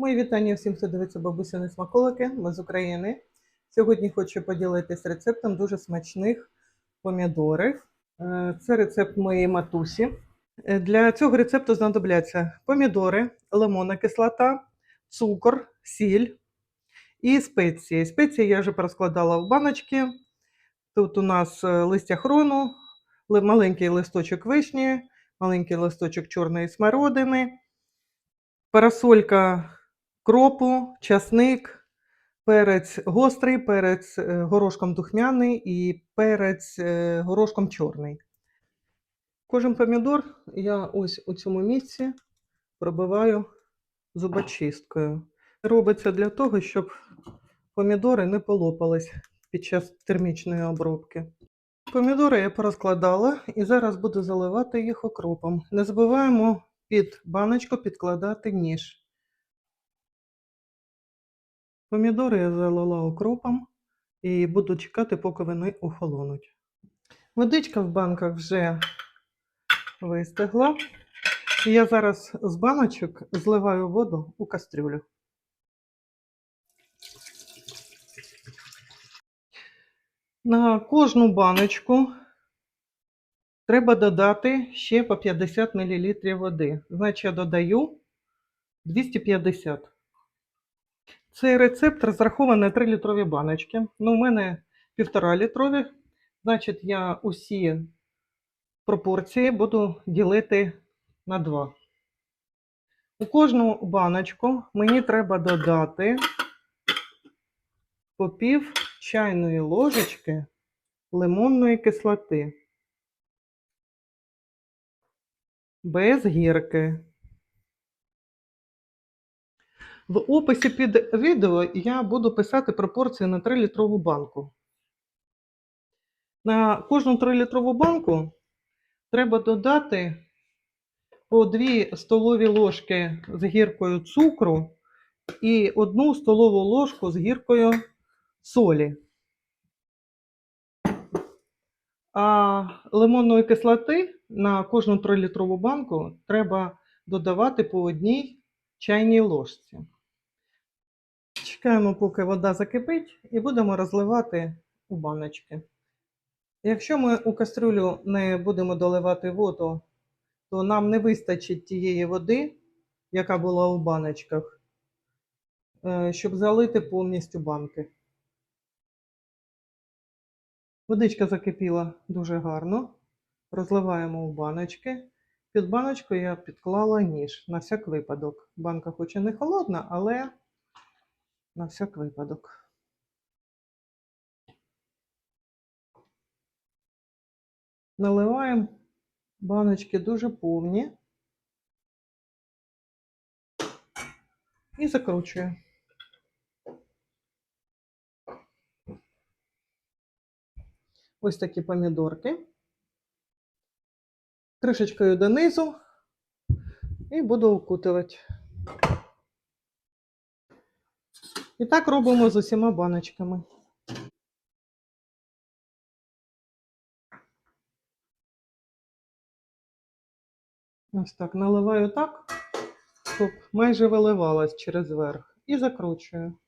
Мої вітання всім, хто дивиться бабусини смаколики. Ми з України. Сьогодні хочу поділитися рецептом дуже смачних помідорів. Е, Це рецепт моєї матусі. Е, Для цього рецепту знадобляться помідори, лимонна кислота, цукор, сіль і спеції. Спеції я вже порозкладала в баночки. Тут у нас е, листя хрону, маленький листочок вишні, маленький листочок чорної смородини, парасолька кропу, часник, перець гострий, перець е, горошком духмяний і перець е, горошком чорний. Кожен помідор я ось у цьому місці пробиваю зубочисткою. Робиться для того, щоб помідори не полопались під час термічної обробки. Помідори я порозкладала і зараз буду заливати їх окропом. Не забуваємо під баночку підкладати ніж. Помідори я залила окропом і буду чекати, поки вони охолонуть. Водичка в банках вже вистигла. І я зараз з баночок зливаю воду у кастрюлю. На кожну баночку треба додати ще по 50 мл води. Значить, я додаю 250 Цей рецепт розрахований на 3 літрові баночки. Ну, у мене півтора літрові. Значить, я усі пропорції буду ділити на 2. У кожну баночку мені треба додати по пів чайної ложечки лимонної кислоти. Без гірки. В описі під відео я буду писати пропорції на 3-літрову банку. На кожну 3-літрову банку треба додати по 2 столові ложки з гіркою цукру і 1 столову ложку з гіркою солі. А лимонної кислоти на кожну 3-літрову банку треба додавати по одній чайній ложці. Чекаємо, поки вода закипить, і будемо розливати у баночки. Якщо ми у кастрюлю не будемо доливати воду, то нам не вистачить тієї води, яка була у баночках, е, щоб залити повністю банки. Водичка закипіла дуже гарно. Розливаємо у баночки. Під баночку я підклала ніж на всяк випадок. Банка хоч і не холодна, але на всяк випадок. Наливаємо баночки дуже повні і закручуємо. Ось такі помідорки. Кришечкою донизу і буду окутувати. І так робимо з усіма баночками. Ось так наливаю так, щоб майже виливалась через верх. І закручую.